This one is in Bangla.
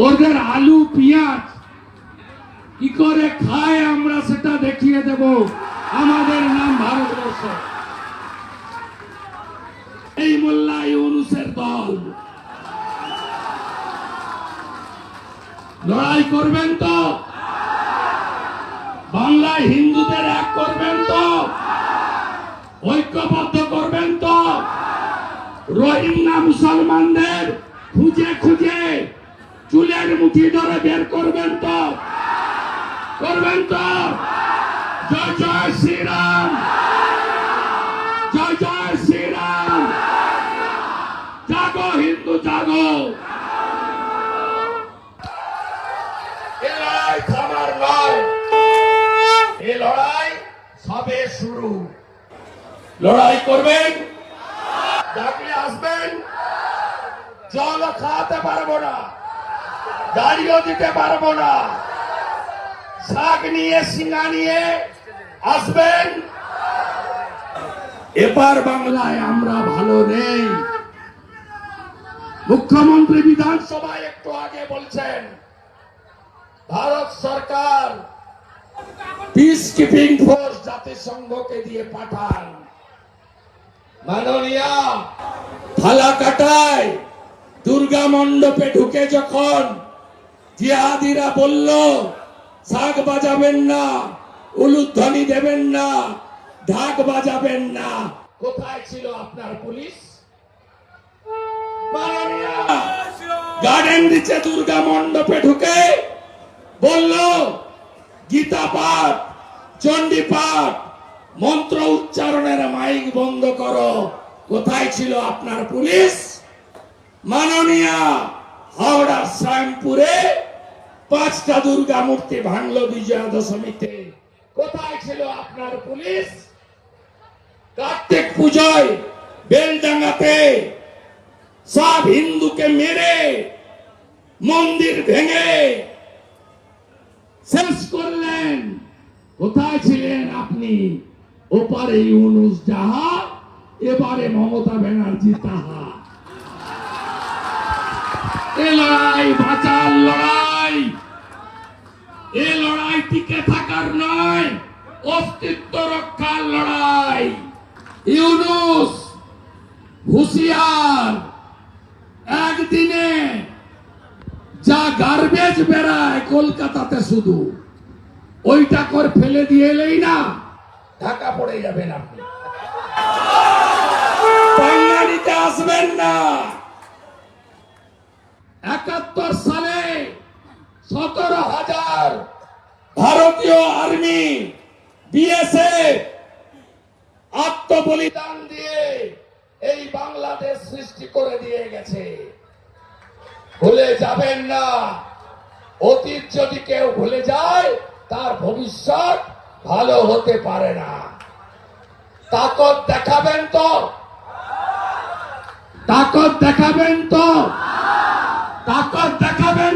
ওদের আলু, পেঁয়াজ, কি করে খায় আমরা সেটা দেখিয়ে দেব। আমাদের নাম ভারতবর্ষ। এই মোল্লা ইউনুসের দল। লড়াই করবেন তো? বাংলায় হিন্দুদের এক করবেন তো? ঐক্যবদ্ধ করবেন তো? রোহিঙ্গা মুসলমানদের খুঁজে খুঁজে চুলের মুঠি ধরে বের করবেন তো। করবেন তো। জয় জয় শ্রীরাম। জয় জয় শ্রীরাম। জাগো হিন্দু জাগো। লড়াই থামার নয়। এ লড়াই সবে শুরু। লড়াই করবেন? ডাকলে আসবেন। জল খাওয়াতে পারব না। গাড়িও দিতে পারব না। শাক নিয়ে, সিঙ্গা নিয়ে আসবেন। এবার বাংলায় আমরা ভালো নেই। মুখ্যমন্ত্রী বিধানসভায় একটু আগে বলছেন, ভারত সরকার পিস কিপিং ফোর্স জাতিসংঘকে দিয়ে পাঠান। মাননীয়া ফালাকাটায় দুর্গা মণ্ডপে ঢুকে যখন জিহাদিরা বলল, শাক বাজাবেন না, উলুধ্বনি দেবেন না, ঢাক বাজাবেন না। কোথায় ছিল আপনার পুলিশ? গার্ডেন দিচ্ছে দুর্গা মণ্ডপে ঢুকে, বলল, গীতা পাঠ, চণ্ডী পাঠ, মন্ত্র উচ্চারণের মাইক বন্ধ করো। কোথায় ছিল আপনার পুলিশ? মাননীয়া হাওড়ার শ্যামপুরে পাঁচটা দুর্গা মূর্তি ভাঙলো বিজয়া দশমীতে কোথায় ছিল আপনার পুলিশ? কার্তিক পুজোয় বেলডাঙ্গাতে সব হিন্দুকে মেরে মন্দির ভেঙে শেষ করলেন। কোথায় ছিলেন আপনি? ওপারে ইউনুস যাহা, এবারে মমতা ব্যানার্জি তাহা। এ লড়াই লড়াই। এ লড়াই টিকে থাকার নয়, অস্তিত্ব রক্ষার লড়াই। ইউনুস, হুশিয়ার, একদিনে যা গার্বেজ বেড়ায় কলকাতাতে শুধু, ওইটা কর ফেলে দিয়ে এলেই না, ঢাকা পড়ে যাবেন আপনি। আসবেন না। একাত্তর সালে সতেরো হাজার ভারতীয় আর্মি বিএসএফ আত্মবলিদান দিয়ে এই বাংলাদেশ সৃষ্টি করে দিয়ে গেছে। ভুলে যাবেন না অতীত যদি কেউ ভুলে যায় তার ভবিষ্যৎ ভালো হতে পারে না। তাকত দেখাবেন তো? তাকত দেখাবেন তো? তাকত দেখাবেন